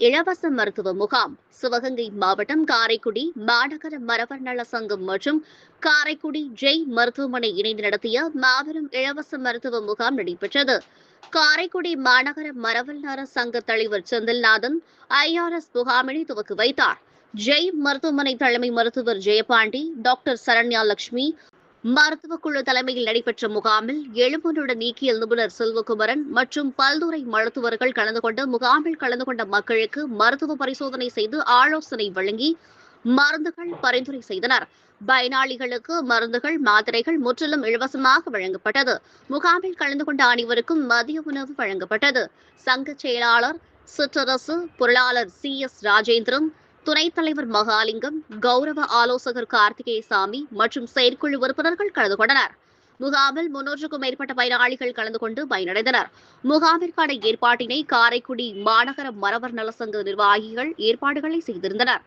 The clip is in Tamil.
இலவச மருத்துவ முகாம் சிவகங்கை மாவட்டம் காரைக்குடி மாநகர மரவர் நல சங்கம் மற்றும் காரைக்குடி ஜெய் மருத்துவமனை இணைந்து நடத்திய மாபெரும் இலவச மருத்துவ முகாம் நடைபெற்றது. காரைக்குடி மாநகர மரவல் நல சங்க தலைவர் செந்தில்நாதன் ஐஆர்எஸ் முகாமினை துவக்கி வைத்தார். ஜெய் மருத்துவமனை தலைமை மருத்துவர் ஜெயபாண்டி டாக்டர் சரண்யா லட்சுமி மருத்துவக்குழு தலைமையில் நடைபெற்ற முகாமில் எலும்புநுட நீக்கியல் நிபுணர் செல்வகுமரன் மற்றும் பல்துறை மருத்துவர்கள் கலந்து கொண்டு முகாமில் கலந்து கொண்ட மக்களுக்கு மருத்துவ பரிசோதனை செய்து ஆலோசனை வழங்கி மருந்துகள் பரிந்துரை செய்தனர். பயனாளிகளுக்கு மருந்துகள் மாத்திரைகள் முற்றிலும் இலவசமாக வழங்கப்பட்டது. முகாமில் கலந்து கொண்ட அனைவருக்கும் மதிய உணவு வழங்கப்பட்டது. சங்க செயலாளர் சிற்றரசு பொருளாளர் சி எஸ் ராஜேந்திரன் துணைத் தலைவர் மகாலிங்கம் கௌரவ ஆலோசகர் கார்த்திகேயசாமி மற்றும் செயற்குழு உறுப்பினர்கள் கலந்து கொண்டனர். முகாமில் முன்னூற்றுக்கும் மேற்பட்ட பயனாளிகள் கலந்து கொண்டு பயனடைந்தனர். முகாமிற்கான ஏற்பாட்டினை காரைக்குடி மாநகர மரவர் நலசங்க நிர்வாகிகள் ஏற்பாடுகளை செய்திருந்தனர்.